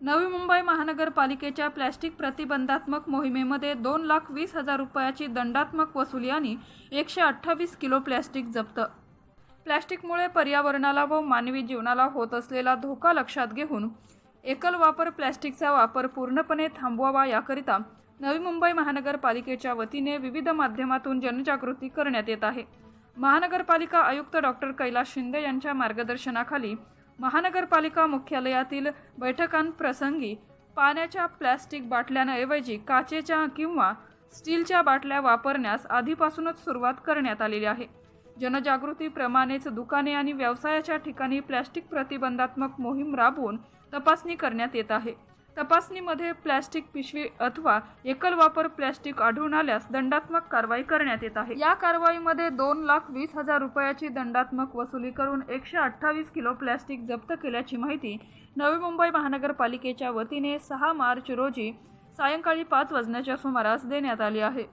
नवी मुंबई महानगरपालिकेच्या प्लॅस्टिक प्रतिबंधात्मक मोहिमेमध्ये दोन लाख वीस हजार रुपयाची दंडात्मक वसुली आणि एकशे अठ्ठावीस किलो प्लॅस्टिक जप्त. प्लॅस्टिकमुळे पर्यावरणाला व मानवी जीवनाला होत असलेला धोका लक्षात घेऊन एकल वापर प्लॅस्टिकचा वापर पूर्णपणे थांबवावा याकरिता नवी मुंबई महानगरपालिकेच्या वतीने विविध माध्यमातून जनजागृती करण्यात येत आहे. महानगरपालिका आयुक्त डॉक्टर कैलास शिंदे यांच्या मार्गदर्शनाखाली महानगरपालिका मुख्यालयातील बैठकांप्रसंगी पाण्याच्या प्लॅस्टिक बाटल्यांऐवजी काचेच्या किंवा स्टीलच्या बाटल्या वापरण्यास आधीपासूनच सुरुवात करण्यात आलेली आहे. जनजागृतीप्रमाणेच दुकाने आणि व्यवसायाच्या ठिकाणी प्लॅस्टिक प्रतिबंधात्मक मोहीम राबवून तपासणी करण्यात येत आहे. तपासणीमध्ये प्लॅस्टिक पिशवी अथवा एकल वापर प्लॅस्टिक आढळून आल्यास दंडात्मक कारवाई करण्यात येत आहे. या कारवाईमध्ये दोन लाख वीस हजार रुपयाची दंडात्मक वसुली करून एकशे अठ्ठावीस किलो प्लॅस्टिक जप्त केल्याची माहिती नवी मुंबई महानगरपालिकेच्या वतीने सहा मार्च रोजी सायंकाळी पाच वाजण्याच्या सुमारास देण्यात आली आहे.